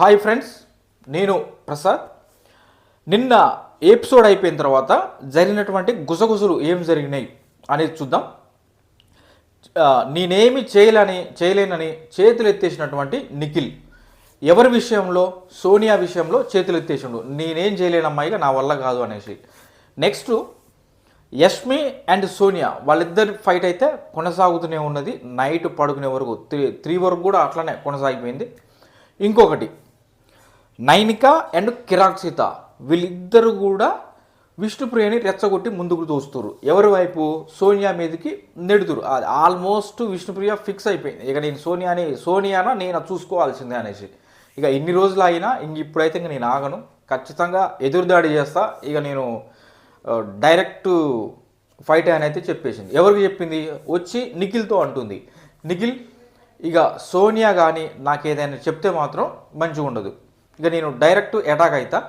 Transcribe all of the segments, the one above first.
Hi friends నేను ప్రసాద్. నిన్న episode అయిపోయిన తర్వాత జరిగినటువంటి గుసగుసలు ఏం జరిగినాయి అనేది చూద్దాం. నేనేమి చేయలేని చేయలేనని చేతులు ఎత్తేసినటువంటి నిఖిల్. ఎవరి విషయంలో? సోనియా విషయంలో చేతులు ఎత్తేసిండు. నేనేం చేయలేను అమ్మాయిగా నా వల్ల కాదు అనేసి. నెక్స్ట్ యష్మి అండ్ సోనియా వాళ్ళిద్దరి ఫైట్ అయితే కొనసాగుతూనే ఉన్నది. నైట్ పడుకునే వరకు త్రీ త్రీ వరకు కూడా అట్లనే కొనసాగిపోయింది. ఇంకొకటి నైనిక అండ్ కిరాక్సిత. వీళ్ళిద్దరు కూడా విష్ణుప్రియని రెచ్చగొట్టి ముందుకు తోస్తురు ఎవరి వైపు? సోనియా మీదకి నెడుతురు ఆల్మోస్ట్ విష్ణుప్రియ ఫిక్స్ అయిపోయింది. ఇక నేను సోనియాని సోనియానా నేను చూసుకోవాల్సిందే అనేసి. ఇక ఇన్ని రోజులు అయినా ఇంక ఇప్పుడైతే ఇంక నేను ఆగను. ఖచ్చితంగా ఎదురుదాడి చేస్తా. ఇక నేను డైరెక్ట్ ఫైట్ అని అయితే చెప్పేసింది. ఎవరికి చెప్పింది? వచ్చి నిఖిల్తో అంటుంది. నిఖిల్ ఇక సోనియా కానీ నాకు ఏదైనా చెప్తే మాత్రం మంచిగా ఉండదు ఇక నేను డైరెక్ట్ అటాక్ అవుతా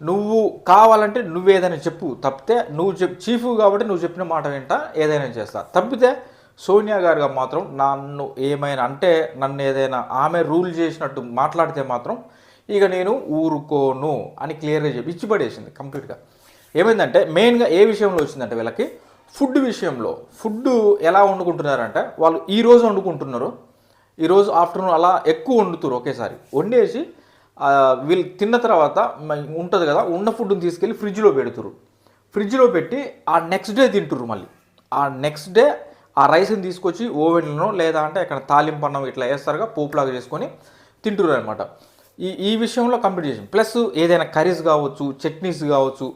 నువ్వు కావాలంటే నువ్వు ఏదైనా చెప్పు. తప్పితే నువ్వు చెప్ చీఫ్ కాబట్టి నువ్వు చెప్పిన మాట వింటా ఏదైనా చేస్తా. తప్పితే సోనియా గారుగా మాత్రం నన్ను ఏమైనా అంటే నన్ను ఏదైనా ఆమె రూల్ చేసినట్టు మాట్లాడితే మాత్రం ఇక నేను ఊరుకోను అని క్లియర్గా చెప్పి ఇచ్చి పడేసింది కంప్లీట్గా ఏమైందంటే మెయిన్గా ఏ విషయంలో వచ్చిందంటే వీళ్ళకి ఫుడ్ విషయంలో. ఫుడ్ ఎలా వండుకుంటున్నారంటే వాళ్ళు ఈరోజు వండుకుంటున్నారు. ఈరోజు ఆఫ్టర్నూన్ అలా ఎక్కువ వండుతారు ఒకేసారి. వండేసి వీళ్ళు తిన్న తర్వాత ఉంటుంది కదా ఉన్న ఫుడ్ని తీసుకెళ్ళి ఫ్రిడ్జ్లో పెడుతురు ఫ్రిడ్జ్లో పెట్టి ఆ నెక్స్ట్ డే తింటురు మళ్ళీ. ఆ నెక్స్ట్ డే ఆ రైస్ని తీసుకొచ్చి ఓవెన్లను లేదా అంటే అక్కడ తాలింపు అన్నం ఇట్లా వేస్తారుగా పోపులాగా చేసుకొని తింటురు అనమాట ఈ ఈ విషయంలో కంప్లీట్ చేసాం ప్లస్ ఏదైనా కర్రీస్ కావచ్చు చట్నీస్ కావచ్చు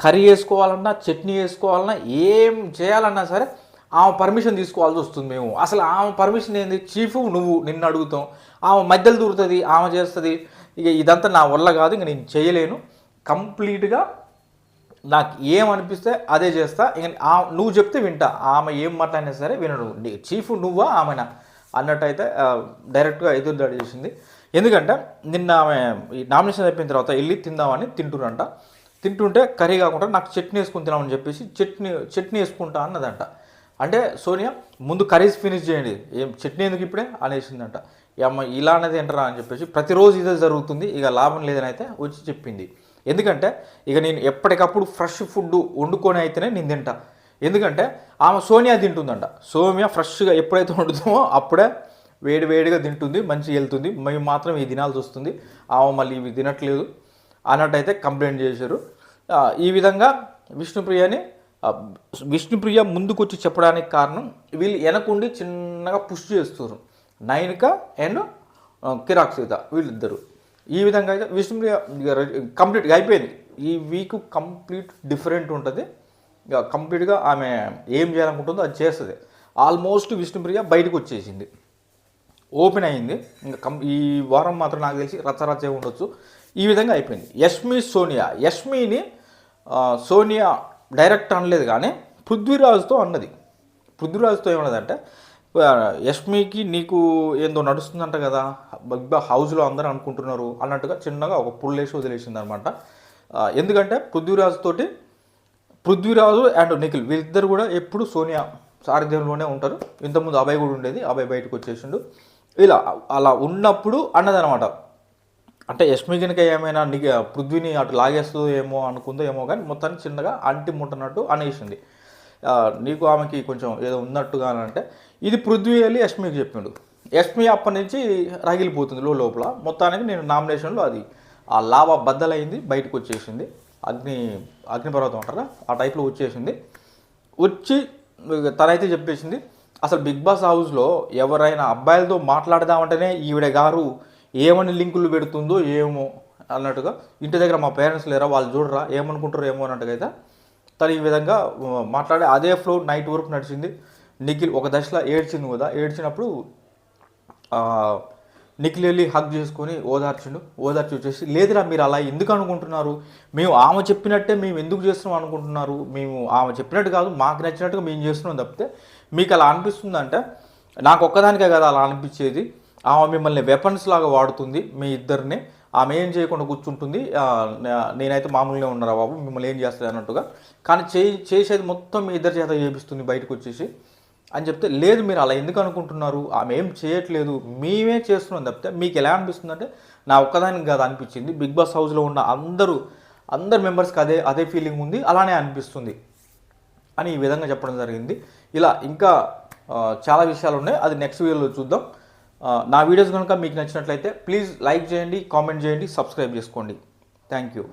కర్రీ వేసుకోవాలన్నా చట్నీ వేసుకోవాలన్నా ఏం చేయాలన్నా సరే ఆమె పర్మిషన్ తీసుకోవాల్సి వస్తుంది మేము. అసలు ఆమె పర్మిషన్ ఏంది? చీఫ్ నువ్వు నిన్ను అడుగుతాం. ఆమె మధ్యలో దూరుతుంది ఆమె చేస్తుంది. ఇక ఇదంతా నా వల్ల కాదు ఇంక నేను చేయలేను. కంప్లీట్గా నాకు ఏమనిపిస్తే అదే చేస్తా. ఇంక ఆ- నువ్వు చెప్తే వింటా. ఆమె ఏం మాట్లాడినా సరే వినడు. చీఫ్ నువ్వా ఆమెనా? అన్నట్టయితే డైరెక్ట్గా ఎదురు దాడి చేసింది. ఎందుకంటే నిన్న ఆమె ఈ నామినేషన్ అయిపోయిన తర్వాత వెళ్ళి తిందామని తింటున్నంట తింటుంటే కర్రీ కాకుండా నాకు చట్నీ వేసుకుని తినామని చెప్పేసి చట్నీ చట్నీ వేసుకుంటా అన్నదంట. అంటే సోనియా ముందు కర్రీస్ ఫినిష్ చేయండి. ఏం చట్నీ ఎందుకు ఇప్పుడే అనేసిందంట. అమ్మ ఇలా అనేది ఏంటరా అని చెప్పేసి ప్రతిరోజు ఇదే జరుగుతుంది. ఇక లాభం లేదని అయితే వచ్చి చెప్పింది. ఎందుకంటే ఇక నేను ఎప్పటికప్పుడు ఫ్రెష్ ఫుడ్ వండుకొని అయితేనే నేను తింటా. ఎందుకంటే ఆమె సోనియా తింటుందంట. సోనియా ఫ్రెష్గా ఎప్పుడైతే వండుతామో అప్పుడే వేడి వేడిగా తింటుంది మంచిగా వెళ్తుంది. మేము మాత్రం ఇది తినాల్సి వస్తుంది. ఆమె మళ్ళీ ఇవి తినట్లేదు అన్నట్టయితే కంప్లైంట్ చేశారు. ఈ విధంగా విష్ణుప్రియని విష్ణుప్రియ ముందుకొచ్చి చెప్పడానికి కారణం వీళ్ళు వెనకుండి చిన్నగా పుష్ చేస్తున్నారు. నైనిక అండ్ కిరాక్ సీత వీళ్ళిద్దరు. ఈ విధంగా అయితే విష్ణుప్రియ కంప్లీట్గా అయిపోయింది. ఈ వీక్ కంప్లీట్ డిఫరెంట్ ఉంటుంది. ఇక కంప్లీట్గా ఆమె ఏం చేయాలనుకుంటుందో అది చేస్తుంది. ఆల్మోస్ట్ విష్ణుప్రియ బయటకు వచ్చేసింది. ఓపెన్ అయింది. ఇంకా కం ఈ వారం మాత్రం నాకు తెలిసి రచ్చరచ్చే ఉండొచ్చు. ఈ విధంగా అయిపోయింది. యష్మి సోనియా. యష్మిని సోనియా డైరెక్ట్ అనలేదు కానీ పృథ్వీరాజుతో అన్నది. పృథ్వీరాజుతో ఏమన్నదంటే యష్మికి నీకు ఏందో నడుస్తుందంట కదా. బిగ్ బాస్ హౌస్లో అందరూ అనుకుంటున్నారు అన్నట్టుగా చిన్నగా ఒక పుల్లేసి వదిలేసింది అనమాట ఎందుకంటే పృథ్వీరాజు తోటి పృథ్వీరాజు అండ్ నిఖిల్ వీళ్ళిద్దరు కూడా ఎప్పుడు సోనియా సారథ్యంలోనే ఉంటారు. ఇంతకుముందు అభయ్ కూడా ఉండేది అభయ్ బయటకు వచ్చేసిండు. ఇలా అలా ఉన్నప్పుడు అన్నదనమాట. అంటే యష్మి కనుక ఏమైనా నిగ పృథ్వీని అటు లాగేస్తుందో ఏమో అనుకుందో ఏమో కానీ మొత్తాన్ని చిన్నగా అంటి ముట్టనట్టు అనేసింది. నీకు ఆమెకి కొంచెం ఏదో ఉన్నట్టుగా అని అంటే ఇది పృథ్వీ వెళ్ళి యష్మికి చెప్పిండు. యష్మి అప్పటి నుంచి రగిలిపోతుంది లో లోపల. మొత్తానికి నేను నామినేషన్లో అది ఆ లావా బద్దలైంది బయటకు వచ్చేసింది. అగ్ని అగ్నిపర్వతం అంటారా? ఆ టైప్లో వచ్చేసింది. వచ్చి తనైతే చెప్పేసింది అసలు బిగ్ బాస్ హౌస్లో ఎవరైనా అబ్బాయిలతో మాట్లాడదామంటేనే ఈవిడ గారు ఏమని లింకులు పెడుతుందో ఏమో అన్నట్టుగా. ఇంటి దగ్గర మా పేరెంట్స్ లేరా? వాళ్ళు చూడరా? ఏమనుకుంటారో ఏమో అన్నట్టుగా అయితే తను ఈ విధంగా మాట్లాడే మాట్లాడి అదే ఫ్లో నైట్ వరకు నడిచింది. నిఖిల్ ఒక దశలో ఏడ్చింది కదా ఏడ్చినప్పుడు నిఖిల్ వెళ్ళి హగ్ చేసుకొని ఓదార్చిండు. ఓదార్చి వచ్చేసి లేదురా మీరు అలా ఎందుకు అనుకుంటున్నారు? మేము ఆమె చెప్పినట్టే మేము ఎందుకు చేస్తున్నాం అనుకుంటున్నారు? మేము ఆమె చెప్పినట్టు కాదు మాకు నచ్చినట్టుగా మేము చేస్తున్నాం తప్పితే మీకు అలా అనిపిస్తుందంటే నాకు ఒక్కదానికే కదా అలా అనిపించేది. ఆమె మిమ్మల్ని వెపన్స్ లాగా వాడుతుంది మీ ఇద్దరిని. ఆమె ఏం చేయకుండా కూర్చుంటుంది. నేనైతే మామూలుగా ఉన్నారా బాబు? మిమ్మల్ని ఏం చేస్తుంది అన్నట్టుగా. కానీ చే చేసేది మొత్తం మీ ఇద్దరి చేత చేపిస్తుంది బయటకు వచ్చేసి. అని చెప్తే లేదు మీరు అలా ఎందుకు అనుకుంటున్నారు? ఆమె ఏం చేయట్లేదు. మేమే చేస్తున్నాం తప్పితే మీకు ఎలా అనిపిస్తుంది? అంటే నా ఒక్కదానికి కాదు అనిపించింది. బిగ్ బాస్ హౌస్లో ఉన్న అందరూ అందరు మెంబర్స్కి అదే అదే ఫీలింగ్ ఉంది. అలానే అనిపిస్తుంది. అని ఈ విధంగా చెప్పడం జరిగింది. ఇలా ఇంకా చాలా విషయాలు ఉన్నాయి. అది నెక్స్ట్ వీడియోలో చూద్దాం. నా వీడియోస్ కనుక మీకు నచ్చినట్లయితే ప్లీజ్ లైక్ చేయండి కామెంట్ చేయండి సబ్స్క్రైబ్ చేసుకోండి. Thank you